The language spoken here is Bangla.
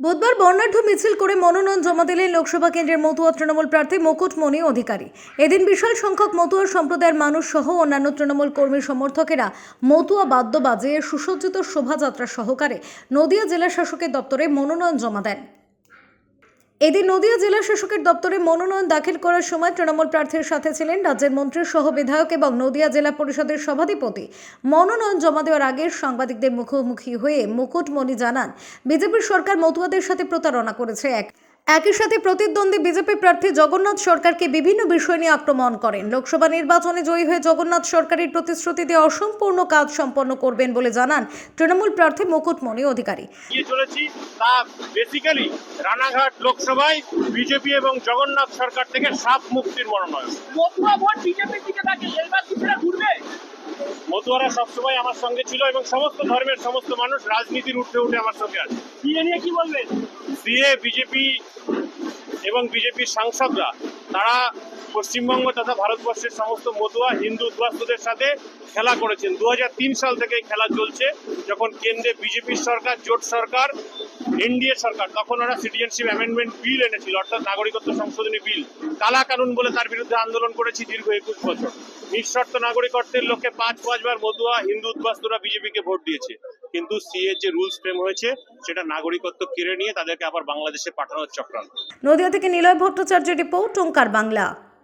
বুধবার বর্ণাঢ্য মিছিল করে মনোনয়ন জমা দিলেন লোকসভা কেন্দ্রের মতুয়া তৃণমূল প্রার্থী মুকুটমণি অধিকারী। এদিন বিশাল সংখ্যক মতুয়া সম্প্রদায়ের মানুষ সহ অন্যান্য তৃণমূল কর্মী সমর্থকেরা মতুয়া বাদ্য বাজিয়ে সুসজ্জিত শোভাযাত্রা সহকারে নদিয়া জেলা শাসকের দপ্তরে মনোনয়ন জমা দেন। এদিন নদিয়া জেলা শাসকের দপ্তরে মনোনয়ন দাখিল করার সময় তৃণমূল প্রার্থীর সাথে ছিলেন রাজ্যের মন্ত্রী সহ বিধায়ক এবং নদিয়া জেলা পরিষদের সভাধিপতি। মনোনয়ন জমা দেওয়ার আগে সাংবাদিকদের মুখোমুখি হয়ে মুকুটমণি জানান, বিজেপির সরকার মতুয়াদের সাথে প্রতারণা করেছে এক একই সাথে প্রতিদ্বন্দ্বী বিজেপি প্রার্থী জগন্নাথ সরকারকে বিভিন্ন বিষয় নিয়ে আক্রমণ করেন। লোকসভা নির্বাচনে জয়ী হয়ে জগন্নাথ সরকারের প্রতিশ্রুতি দিয়ে অসম্পূর্ণ কাজ সম্পন্ন করবেন বলে জানান তৃণমূল প্রার্থী মুকুটমণি অধিকারী। চলেছি তা বেসিক্যালি রানাঘাট লোকসভায় বিজেপি এবং জগন্নাথ সরকার থেকে সাপ মুক্তির মনোনয়ন। মতুয়ারা সবসময় আমার সঙ্গে ছিল এবং সমস্ত ধর্মের সমস্ত মানুষ রাজনীতির উঠে উঠে আমার সঙ্গে আছে। বিয়ে নিয়ে কি বলবেন সিএ বিজেপি এবং বিজেপির সাংসদরা, তারা পশ্চিমবঙ্গ তথা ভারতবর্ষের সমস্ত মতুয়া, হিন্দু উদ্বাস্তুদের সাথে খেলা করেছেন। দু হাজার তিন সাল থেকে খেলা চলছে, যখন কেন্দ্রে বিজেপির সরকার, জোট সরকার, এনডিএ সরকার, তখন ওরা সিটিজেনশিপ অ্যামেন্ডমেন্ট বিল এনেছিল, অর্থাৎ নাগরিকত্ব সংশোধনী বিল কালা কানুন বলে তার বিরুদ্ধে আন্দোলন করেছি দীর্ঘ একুশ বছর। নিঃশর্ত নাগরিকত্বের লক্ষ্যে পাঁচ পাঁচবার মতুয়া হিন্দু উদ্বাস্তুরা বিজেপিকে ভোট দিয়েছে। কিন্তু সিএর যে রুলস ফ্রেম হয়েছে, সেটা নাগরিকত্ব কেড়ে নিয়ে তাদেরকে আবার বাংলাদেশে পাঠানোর চক্রান্ত। নদীয়া থেকে নিলয় ভট্টাচার্যের রিপোর্ট, ওঙ্কার বাংলা।